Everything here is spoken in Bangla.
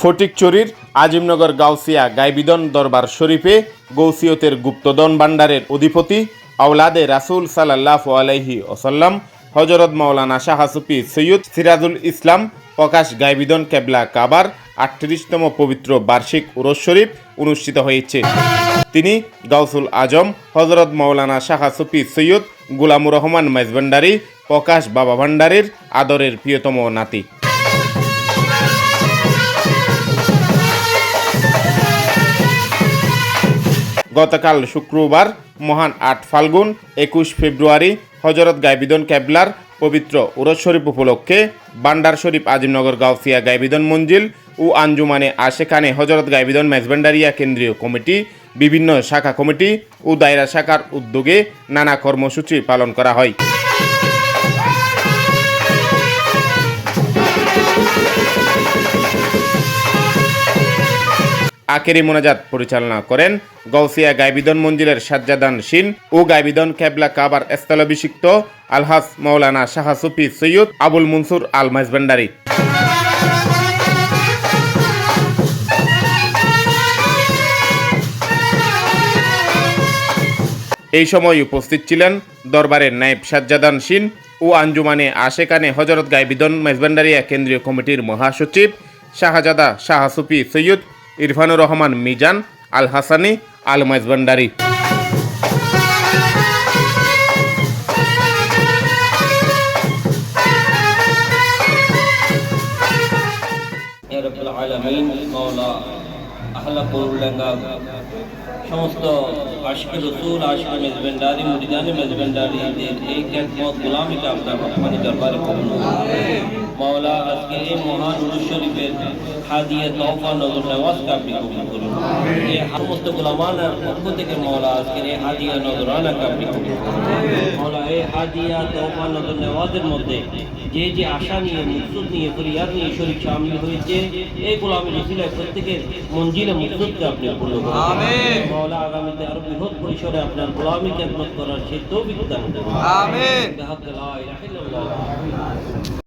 ফটিকচুরির আজিমনগর গাউসিয়া গাইবিদন দরবার শরীফে গৌসিয়তের গুপ্তদন ভাণ্ডারের অধিপতি আওলাদে রাসুল সাল্লাহ আলাইহি ওসাল্লাম হজরত মাওলানা শাহাসুফি সৈয়দ সিরাজুল ইসলাম, প্রকাশ গাইবিদন কেবলা কাবার আটত্রিশতম পবিত্র বার্ষিক উরস শরীফ অনুষ্ঠিত হয়েছে। তিনি গাউসুল আজম হজরত মাওলানা শাহাসুফি সৈয়দ গুলামুর রহমান মেজভান্ডারি প্রকাশ বাবা ভান্ডারীর আদরের প্রিয়তম নাতি। গতকাল শুক্রবার মহান আট ফাল্গুন, একুশ ফেব্রুয়ারি, হজরত গাইবিদন ক্যাবলার পবিত্র উরজ শরীফ উপলক্ষে বান্ডার শরীফ আজিমনগর গাউসিয়া গাইবিদন মঞ্জিল ও আঞ্জুমানে আশেখানে হজরত গাইবিদন ম্যাজবেন্ডারিয়া কেন্দ্রীয় কমিটি, বিভিন্ন শাখা কমিটি ও দায়রা শাখার উদ্যোগে নানা কর্মসূচি পালন করা হয়। আকেরি মোনাজাত পরিচালনা করেন গৌসিয়া গাইবিদন মঞ্জিলের সাজ্জাদান শিন ও গাইবিদন কেবলা কাবার স্থলাভিষিক্ত আলহাস মৌলানা শাহ সুফি সৈয়দ আবুল মনসুর আল মাইজবান্ডারি। এই সময় উপস্থিত ছিলেন দরবারের নায়েব সাজ্জাদান শিন ও আঞ্জুমানে আশেকানে হজরত গাইবিদন মেজবান্ডারিয়া কেন্দ্রীয় কমিটির মহাসচিব শাহজাদা শাহ সুফি সৈয়দ ইরফানুর রহমান মিজান আল হাসানি আল মাইজবান্ডারি মাওলা সমস্ত আশিক রসুল, আশিক মেজবেন্ডারি, মুরিদানি মেজবেন্ডারিদের এই খ্যাতমত গোলামিকে আপনার রহমানি দরবারে করুন মাওলা, আজকে এই মহান উরুস শরীফের হাদিয়ে তওফা নজর নেওয়াজকে আপনি কবুল করুন। এই সমস্ত গোলামানার পক্ষ থেকে মাওলা, আজকের এই হাদিয়া নজরানাকে আপনি কবুল করুন। মাওলা হাদিয়া তওফা নজর নেওয়াজের মধ্যে যে যে আশা নিয়ে মুকসুদ নিয়ে ফরিয়াদ নিয়ে শরীর সামিল হয়েছে এই গোলামের রসিলায় প্রত্যেকের মঞ্জিলে মুকসুদকে আপনি পূর্ণ করুন। মাওলা আগামীতে আরও বৃহৎ পরিসরে আপনার গোলামী খেদমত করার সে তৌফিক দান করুন। আমিন।